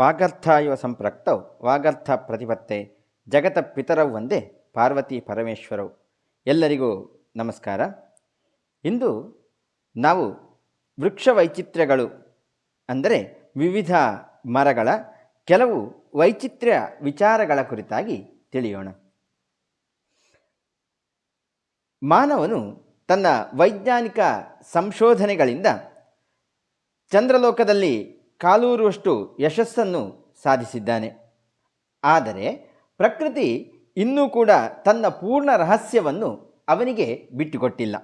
ವಾಗರ್ಥ ಇವ ಸಂಪ್ರಕ್ತೌ, ವಾಗರ್ಥ ಪ್ರತಿಪತ್ತೆ, ಜಗತ ಪಿತರವು ಒಂದೇ, ಪಾರ್ವತಿ ಪರಮೇಶ್ವರವು ಎಲ್ಲರಿಗೂ ನಮಸ್ಕಾರ. ಇಂದು ನಾವು ವೃಕ್ಷ ವೈಚಿತ್ರ್ಯಗಳು ಅಂದರೆ ವಿವಿಧ ಮರಗಳ ಕೆಲವು ವೈಚಿತ್ರ್ಯ ವಿಚಾರಗಳ ಕುರಿತಾಗಿ ತಿಳಿಯೋಣ. ಮಾನವನು ತನ್ನ ವೈಜ್ಞಾನಿಕ ಸಂಶೋಧನೆಗಳಿಂದ ಚಂದ್ರಲೋಕದಲ್ಲಿ ಕಾಲೂರುವಷ್ಟು ಯಶಸ್ಸನ್ನು ಸಾಧಿಸಿದ್ದಾನೆ. ಆದರೆ ಪ್ರಕೃತಿ ಇನ್ನೂ ಕೂಡ ತನ್ನ ಪೂರ್ಣ ರಹಸ್ಯವನ್ನು ಅವನಿಗೆ ಬಿಟ್ಟುಕೊಟ್ಟಿಲ್ಲ.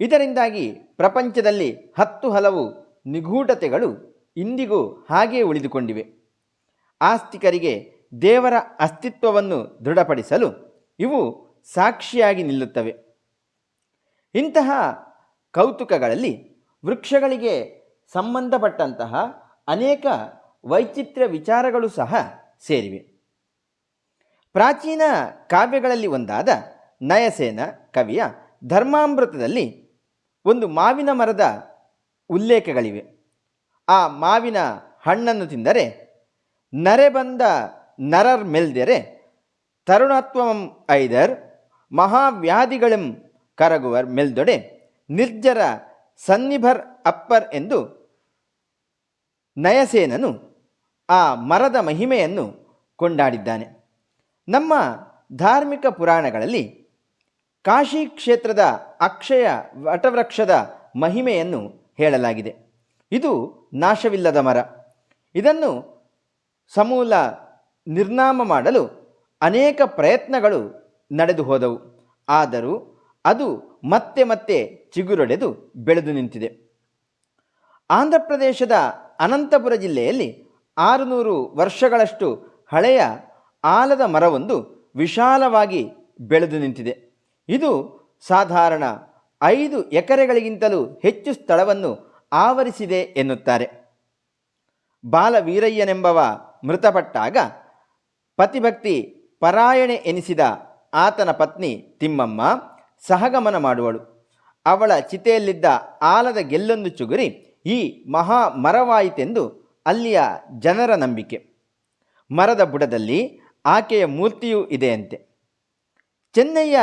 ಇದರಿಂದಾಗಿ ಪ್ರಪಂಚದಲ್ಲಿ ಹತ್ತು ಹಲವು ನಿಗೂಢತೆಗಳು ಇಂದಿಗೂ ಹಾಗೇ ಉಳಿದುಕೊಂಡಿವೆ. ಆಸ್ತಿಕರಿಗೆ ದೇವರ ಅಸ್ತಿತ್ವವನ್ನು ದೃಢಪಡಿಸಲು ಇವು ಸಾಕ್ಷಿಯಾಗಿ ನಿಲ್ಲುತ್ತವೆ. ಇಂತಹ ಕೌತುಕಗಳಲ್ಲಿ ವೃಕ್ಷಗಳಿಗೆ ಸಂಬಂಧಪಟ್ಟಂತಹ ಅನೇಕ ವೈಚಿತ್ರ್ಯ ವಿಚಾರಗಳು ಸಹ ಸೇರಿವೆ. ಪ್ರಾಚೀನ ಕಾವ್ಯಗಳಲ್ಲಿ ಒಂದಾದ ನಯಸೇನ ಕವಿಯ ಧರ್ಮಾಮೃತದಲ್ಲಿ ಒಂದು ಮಾವಿನ ಮರದ ಉಲ್ಲೇಖಗಳಿವೆ. ಆ ಮಾವಿನ ಹಣ್ಣನ್ನು ತಿಂದರೆ ನರೆ ಬಂದ ನರರ್ ಮೆಲ್ದೆರೆ ತರುಣತ್ವಂ ಐದರ್ ಮಹಾವ್ಯಾಧಿಗಳಂ ಕರಗುವರ್ ಮೆಲ್ದೊಡೆ ನಿರ್ಜರ ಸನ್ನಿಭರ್ ಅಪ್ಪರ್ ಎಂದು ನಯಸೇನನು ಆ ಮರದ ಮಹಿಮೆಯನ್ನು ಕೊಂಡಾಡಿದ್ದಾನೆ. ನಮ್ಮ ಧಾರ್ಮಿಕ ಪುರಾಣಗಳಲ್ಲಿ ಕಾಶಿ ಕ್ಷೇತ್ರದ ಅಕ್ಷಯ ವಟವೃಕ್ಷದ ಮಹಿಮೆಯನ್ನು ಹೇಳಲಾಗಿದೆ. ಇದು ನಾಶವಿಲ್ಲದ ಮರ. ಇದನ್ನು ಸಮೂಲ ನಿರ್ನಾಮ ಮಾಡಲು ಅನೇಕ ಪ್ರಯತ್ನಗಳು ನಡೆದು ಹೋದವು. ಆದರೂ ಅದು ಮತ್ತೆ ಮತ್ತೆ ಚಿಗುರೊಡೆದು ಬೆಳೆದು ನಿಂತಿದೆ. ಆಂಧ್ರ ಪ್ರದೇಶದ ಅನಂತಪುರ ಜಿಲ್ಲೆಯಲ್ಲಿ ಆರುನೂರು ವರ್ಷಗಳಷ್ಟು ಹಳೆಯ ಆಲದ ಮರವೊಂದು ವಿಶಾಲವಾಗಿ ಬೆಳೆದು ನಿಂತಿದೆ. ಇದು ಸಾಧಾರಣ ಐದು ಎಕರೆಗಳಿಗಿಂತಲೂ ಹೆಚ್ಚು ಸ್ಥಳವನ್ನು ಆವರಿಸಿದೆ ಎನ್ನುತ್ತಾರೆ. ಬಾಲವೀರಯ್ಯನೆಂಬವ ಮೃತಪಟ್ಟಾಗ ಪತಿಭಕ್ತಿ ಪರಾಯಣೆ ಎನಿಸಿದ ಆತನ ಪತ್ನಿ ತಿಮ್ಮಮ್ಮ ಸಹಗಮನ ಮಾಡುವಳು. ಅವಳ ಚಿತೆಯಲ್ಲಿದ್ದ ಆಲದ ಗೆಲ್ಲೊಂದು ಚುಗುರಿ ಈ ಮಹಾ ಮರವಾಯಿತೆಂದು ಅಲ್ಲಿಯ ಜನರ ನಂಬಿಕೆ. ಮರದ ಬುಡದಲ್ಲಿ ಆಕೆಯ ಮೂರ್ತಿಯೂ ಇದೆಯಂತೆ. ಚೆನ್ನೈಯ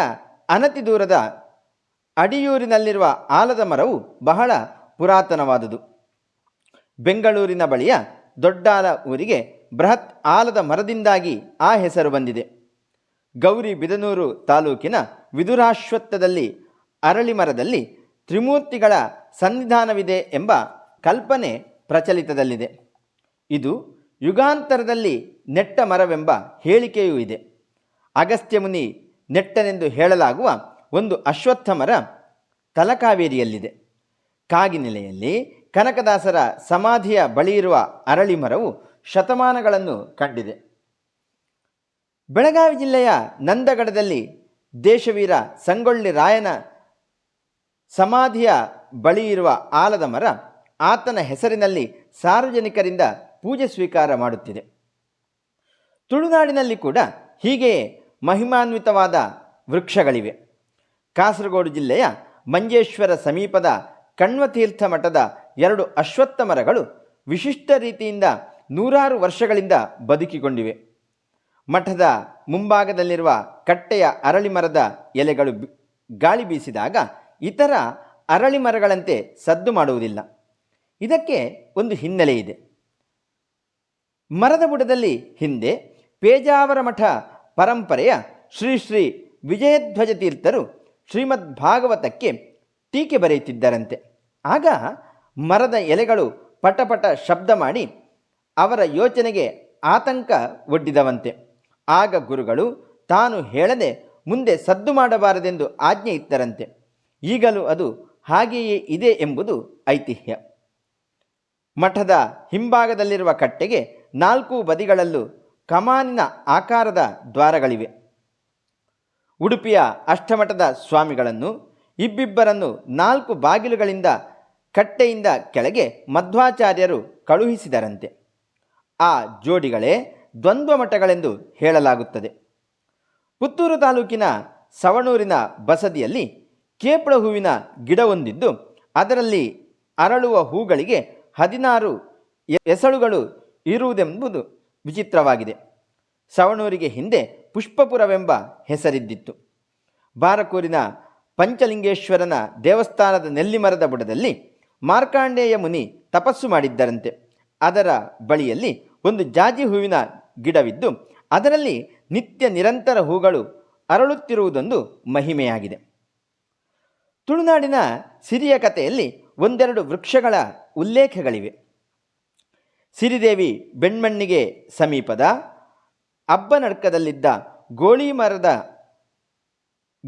ಅನತಿ ದೂರದ ಅಡಿಯೂರಿನಲ್ಲಿರುವ ಆಲದ ಮರವು ಬಹಳ ಪುರಾತನವಾದುದು. ಬೆಂಗಳೂರಿನ ಬಳಿಯ ದೊಡ್ಡಾಲ ಊರಿಗೆ ಬೃಹತ್ ಆಲದ ಮರದಿಂದಾಗಿ ಆ ಹೆಸರು ಬಂದಿದೆ. ಗೌರಿ ಬಿದನೂರು ತಾಲೂಕಿನ ವಿದುರಾಶ್ವತ್ಥದಲ್ಲಿ ಅರಳಿ ಮರದಲ್ಲಿ ತ್ರಿಮೂರ್ತಿಗಳ ಸನ್ನಿಧಾನವಿದೆ ಎಂಬ ಕಲ್ಪನೆ ಪ್ರಚಲಿತದಲ್ಲಿದೆ. ಇದು ಯುಗಾಂತರದಲ್ಲಿ ನೆಟ್ಟ ಮರವೆಂಬ ಹೇಳಿಕೆಯೂ ಇದೆ. ಅಗಸ್ತ್ಯ ಮುನಿ ನೆಟ್ಟನೆಂದು ಹೇಳಲಾಗುವ ಒಂದು ಅಶ್ವತ್ಥ ಮರ ತಲಕಾವೇರಿಯಲ್ಲಿದೆ. ಕಾಗಿನೆಲೆಯಲ್ಲಿ ಕನಕದಾಸರ ಸಮಾಧಿಯ ಬಳಿಯಿರುವ ಅರಳಿ ಮರವು ಶತಮಾನಗಳನ್ನು ಕಂಡಿದೆ. ಬೆಳಗಾವಿ ಜಿಲ್ಲೆಯ ನಂದಗಡದಲ್ಲಿ ದೇಶವೀರ ಸಂಗೊಳ್ಳಿ ರಾಯನ ಸಮಾಧಿಯ ಬಳಿ ಇರುವ ಆಲದ ಮರ ಆತನ ಹೆಸರಿನಲ್ಲಿ ಸಾರ್ವಜನಿಕರಿಂದ ಪೂಜೆ ಸ್ವೀಕಾರ ಮಾಡುತ್ತಿದೆ. ತುಳುನಾಡಿನಲ್ಲಿ ಕೂಡ ಹೀಗೆಯೇ ಮಹಿಮಾನ್ವಿತವಾದ ವೃಕ್ಷಗಳಿವೆ. ಕಾಸರಗೋಡು ಜಿಲ್ಲೆಯ ಮಂಜೇಶ್ವರ ಸಮೀಪದ ಕಣ್ವತೀರ್ಥ ಮಠದ ಎರಡು ಅಶ್ವತ್ಥ ಮರಗಳು ವಿಶಿಷ್ಟ ರೀತಿಯಿಂದ ನೂರಾರು ವರ್ಷಗಳಿಂದ ಬದುಕಿಕೊಂಡಿವೆ. ಮಠದ ಮುಂಭಾಗದಲ್ಲಿರುವ ಕಟ್ಟೆಯ ಅರಳಿ ಮರದ ಎಲೆಗಳು ಗಾಳಿ ಬೀಸಿದಾಗ ಇತರ ಅರಳಿ ಮರಗಳಂತೆ ಸದ್ದು ಮಾಡುವುದಿಲ್ಲ. ಇದಕ್ಕೆ ಒಂದು ಹಿನ್ನೆಲೆ ಇದೆ. ಮರದ ಬುಡದಲ್ಲಿ ಹಿಂದೆ ಪೇಜಾವರ ಮಠ ಪರಂಪರೆಯ ಶ್ರೀ ಶ್ರೀ ವಿಜಯಧ್ವಜ ತೀರ್ಥರು ಶ್ರೀಮದ್ ಭಾಗವತಕ್ಕೆ ಟೀಕೆ ಬರೆಯುತ್ತಿದ್ದರಂತೆ. ಆಗ ಮರದ ಎಲೆಗಳು ಪಟಪಟ ಶಬ್ದ ಮಾಡಿ ಅವರ ಯೋಚನೆಗೆ ಆತಂಕ ಒಡ್ಡಿದವಂತೆ. ಆಗ ಗುರುಗಳು ತಾನು ಹೇಳದೆ ಮುಂದೆ ಸದ್ದು ಮಾಡಬಾರದೆಂದು ಆಜ್ಞೆ ಇತ್ತರಂತೆ. ಈಗಲೂ ಅದು ಹಾಗೆಯೇ ಇದೆ ಎಂಬುದು ಐತಿಹ್ಯ. ಮಠದ ಹಿಂಭಾಗದಲ್ಲಿರುವ ಕಟ್ಟೆಗೆ ನಾಲ್ಕು ಬದಿಗಳಲ್ಲೂ ಕಮಾನಿನ ಆಕಾರದ ದ್ವಾರಗಳಿವೆ. ಉಡುಪಿಯ ಅಷ್ಟಮಠದ ಸ್ವಾಮಿಗಳನ್ನು, ಇಬ್ಬಿಬ್ಬರನ್ನು ನಾಲ್ಕು ಬಾಗಿಲುಗಳಿಂದ ಕಟ್ಟೆಯಿಂದ ಕೆಳಗೆ ಮಧ್ವಾಚಾರ್ಯರು ಕಳುಹಿಸಿದರಂತೆ. ಆ ಜೋಡಿಗಳೇ ದ್ವಂದ್ವ ಮಠಗಳೆಂದು ಹೇಳಲಾಗುತ್ತದೆ. ಪುತ್ತೂರು ತಾಲೂಕಿನ ಸವಣೂರಿನ ಬಸದಿಯಲ್ಲಿ ಕೇಪಳ ಹೂವಿನ ಗಿಡವೊಂದಿದ್ದು ಅದರಲ್ಲಿ ಅರಳುವ ಹೂಗಳಿಗೆ ಹದಿನಾರು ಎಸಳುಗಳು ಇರುವುದೆಂಬುದು ವಿಚಿತ್ರವಾಗಿದೆ. ಸವಣೂರಿಗೆ ಹಿಂದೆ ಪುಷ್ಪಪುರವೆಂಬ ಹೆಸರಿದ್ದಿತ್ತು. ಬಾರಕೂರಿನ ಪಂಚಲಿಂಗೇಶ್ವರನ ದೇವಸ್ಥಾನದ ನೆಲ್ಲಿಮರದ ಬುಡದಲ್ಲಿ ಮಾರ್ಕಾಂಡೇಯ ಮುನಿ ತಪಸ್ಸು ಮಾಡಿದ್ದರಂತೆ. ಅದರ ಬಳಿಯಲ್ಲಿ ಒಂದು ಜಾಜಿ ಹೂವಿನ ಗಿಡವಿದ್ದು, ಅದರಲ್ಲಿ ನಿತ್ಯ ನಿರಂತರ ಹೂಗಳು ಅರಳುತ್ತಿರುವುದೊಂದು ಮಹಿಮೆಯಾಗಿದೆ. ತುಳುನಾಡಿನ ಸಿರಿಯ ಕಥೆಯಲ್ಲಿ ಒಂದೆರಡು ವೃಕ್ಷಗಳ ಉಲ್ಲೇಖಗಳಿವೆ. ಸಿರಿದೇವಿ ಬೆಣ್ಮಣ್ಣಿಗೆ ಸಮೀಪದ ಅಬ್ಬನಡ್ಕದಲ್ಲಿದ್ದ ಗೋಳಿ ಮರದ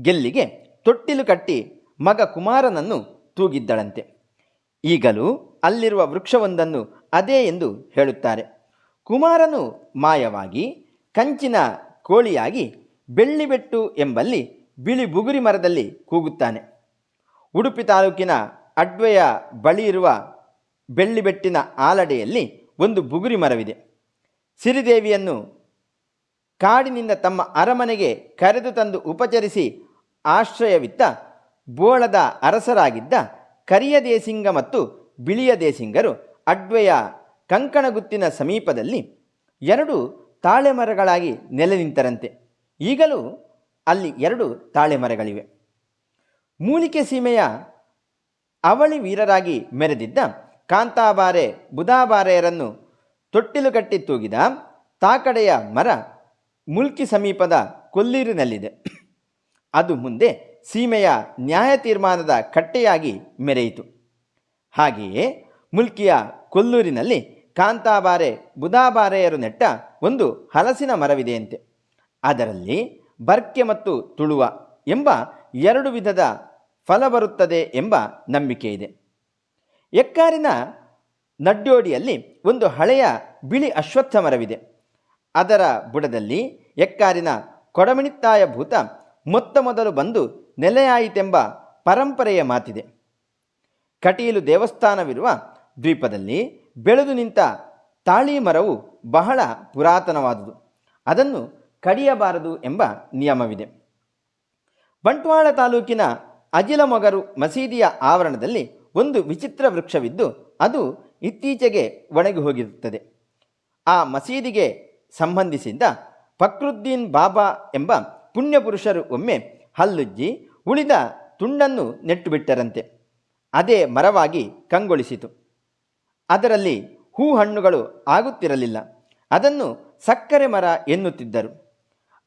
ಗೆಲ್ಲಿಗೆ ತೊಟ್ಟಿಲು ಕಟ್ಟಿ ಮಗ ಕುಮಾರನನ್ನು ತೂಗಿದ್ದಳಂತೆ. ಈಗಲೂ ಅಲ್ಲಿರುವ ವೃಕ್ಷವೊಂದನ್ನು ಅದೇ ಎಂದು ಹೇಳುತ್ತಾರೆ. ಕುಮಾರನು ಮಾಯವಾಗಿ, ಕಂಚಿನ ಕೋಳಿಯಾಗಿ ಬೆಳ್ಳಿಬೆಟ್ಟು ಎಂಬಲ್ಲಿ ಬಿಳಿ ಬುಗುರಿ ಮರದಲ್ಲಿ ಕೂಗುತ್ತಾನೆ. ಉಡುಪಿ ತಾಲೂಕಿನ ಅಡ್ವೆಯ ಬಳಿ ಇರುವ ಬೆಳ್ಳಿಬೆಟ್ಟಿನ ಆಲಡೆಯಲ್ಲಿ ಒಂದು ಬುಗುರಿ ಮರವಿದೆ. ಸಿರಿದೇವಿಯನ್ನು ಕಾಡಿನಿಂದ ತಮ್ಮ ಅರಮನೆಗೆ ಕರೆದು ತಂದು ಉಪಚರಿಸಿ ಆಶ್ರಯವಿತ್ತ ಬೋಳದ ಅರಸರಾಗಿದ್ದ ಕರಿಯ ದೇಸಿಂಗ ಮತ್ತು ಬಿಳಿಯ ದೇಸಿಂಗರು ಅಡ್ವೆಯ ಕಂಕಣಗುತ್ತಿನ ಸಮೀಪದಲ್ಲಿ ಎರಡು ತಾಳೆ ಮರಗಳಾಗಿ ನೆಲೆ ನಿಂತರಂತೆ ಈಗಲೂ ಅಲ್ಲಿ ಎರಡು ತಾಳೆ ಮರಗಳಿವೆ ಮೂಲಿಕೆ ಸೀಮೆಯ ಅವಳಿ ವೀರರಾಗಿ ಮೆರೆದಿದ್ದ ಕಾಂತಾಬಾರೆ ಬುಧಾಬಾರೆಯರನ್ನು ತೊಟ್ಟಿಲು ಕಟ್ಟಿ ತೂಗಿದ ತಾಕಡೆಯ ಮರ ಮುಲ್ಕಿ ಸಮೀಪದ ಕೊಲ್ಲೀರಿನಲ್ಲಿದೆ. ಅದು ಮುಂದೆ ಸೀಮೆಯ ನ್ಯಾಯ ತೀರ್ಮಾನದ ಕಟ್ಟೆಯಾಗಿ ಮೆರೆಯಿತು. ಹಾಗೆಯೇ ಮುಲ್ಕಿಯ ಕೊಲ್ಲೂರಿನಲ್ಲಿ ಕಾಂತಾಬಾರೆ ಬುಧಾಬಾರೆಯರು ನೆಟ್ಟ ಒಂದು ಹಲಸಿನ ಮರವಿದೆಯಂತೆ. ಅದರಲ್ಲಿ ಬರ್ಕೆ ಮತ್ತು ತುಳುವ ಎಂಬ ಎರಡು ವಿಧದ ಫಲ ಬರುತ್ತದೆ ಎಂಬ ನಂಬಿಕೆ ಇದೆ. ಎಕ್ಕಾರಿನ ನಡ್ಯೋಡಿಯಲ್ಲಿ ಒಂದು ಹಳೆಯ ಬಿಳಿ ಅಶ್ವತ್ಥ ಮರವಿದೆ ಅದರ ಬುಡದಲ್ಲಿ ಎಕ್ಕಾರಿನ ಕೊಡಮಿಣಿತ್ತಾಯ ಭೂತ ಮೊತ್ತ ಮೊದಲು ಬಂದು ನೆಲೆಯಾಯಿತೆಂಬ ಪರಂಪರೆಯ ಮಾತಿದೆ. ಕಟೀಲು ದೇವಸ್ಥಾನವಿರುವ ದ್ವೀಪದಲ್ಲಿ ಬೆಳೆದು ನಿಂತ ತಾಳಿ ಮರವು ಬಹಳ ಪುರಾತನವಾದುದು. ಅದನ್ನು ಕಡಿಯಬಾರದು ಎಂಬ ನಿಯಮವಿದೆ. ಬಂಟ್ವಾಳ ತಾಲೂಕಿನ ಅಜಿಲಮೊಗರು ಮಸೀದಿಯ ಆವರಣದಲ್ಲಿ ಒಂದು ವಿಚಿತ್ರ ವೃಕ್ಷವಿದ್ದು, ಅದು ಇತ್ತೀಚೆಗೆ ಒಣಗಿ ಹೋಗಿರುತ್ತದೆ. ಆ ಮಸೀದಿಗೆ ಸಂಬಂಧಿಸಿದ ಫಕ್ರುದ್ದೀನ್ ಬಾಬಾ ಎಂಬ ಪುಣ್ಯಪುರುಷರು ಒಮ್ಮೆ ಹಲ್ಲುಜ್ಜಿ ಉಳಿದ ತುಂಡನ್ನು ನೆಟ್ಟುಬಿಟ್ಟರಂತೆ. ಅದೇ ಮರವಾಗಿ ಕಂಗೊಳಿಸಿತು. ಅದರಲ್ಲಿ ಹೂ ಹಣ್ಣುಗಳು ಆಗುತ್ತಿರಲಿಲ್ಲ. ಅದನ್ನು ಸಕ್ಕರೆ ಮರ ಎನ್ನುತ್ತಿದ್ದರು.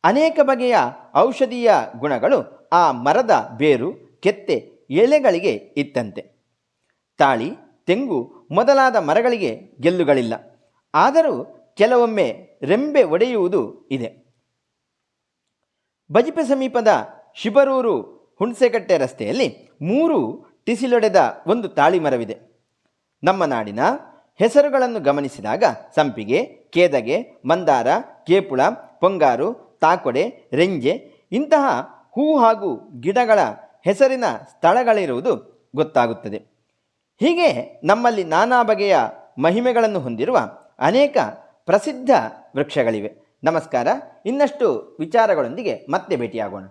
ಅನೇಕ ಬಗೆಯ ಔಷಧೀಯ ಗುಣಗಳು ಆ ಮರದ ಬೇರು ಕೆತ್ತೆ ಎಲೆಗಳಿಗೆ ಇತ್ತಂತೆ. ತಾಳಿ, ತೆಂಗು ಮೊದಲಾದ ಮರಗಳಿಗೆ ಗೆಲ್ಲುಗಳಿಲ್ಲ. ಆದರೂ ಕೆಲವೊಮ್ಮೆ ರೆಂಬೆ ಒಡೆಯುವುದು ಇದೆ. ಬಜಿಪೆ ಸಮೀಪದ ಶಿಬರೂರು ಹುಣಸೆಕಟ್ಟೆ ರಸ್ತೆಯಲ್ಲಿ ಮೂರು ಟಿಸಿಲೊಡೆದ ಒಂದು ತಾಳಿ ಮರವಿದೆ. ನಮ್ಮ ನಾಡಿನ ಹೆಸರುಗಳನ್ನು ಗಮನಿಸಿದಾಗ ಸಂಪಿಗೆ, ಕೇದಗೆ, ಮಂದಾರ, ಕೇಪುಳ, ಪೊಂಗಾರು, ತಾಕೊಡೆ, ರೆಂಜೆ ಇಂತಹ ಹೂ ಹಾಗೂ ಗಿಡಗಳ ಹೆಸರಿನ ಸ್ಥಳಗಳಿರುವುದು ಗೊತ್ತಾಗುತ್ತದೆ. ಹೀಗೆ ನಮ್ಮಲ್ಲಿ ನಾನಾ ಬಗೆಯ ಮಹಿಮೆಗಳನ್ನು ಹೊಂದಿರುವ ಅನೇಕ ಪ್ರಸಿದ್ಧ ವೃಕ್ಷಗಳಿವೆ. ನಮಸ್ಕಾರ. ಇನ್ನಷ್ಟು ವಿಚಾರಗಳೊಂದಿಗೆ ಮತ್ತೆ ಭೇಟಿಯಾಗೋಣ.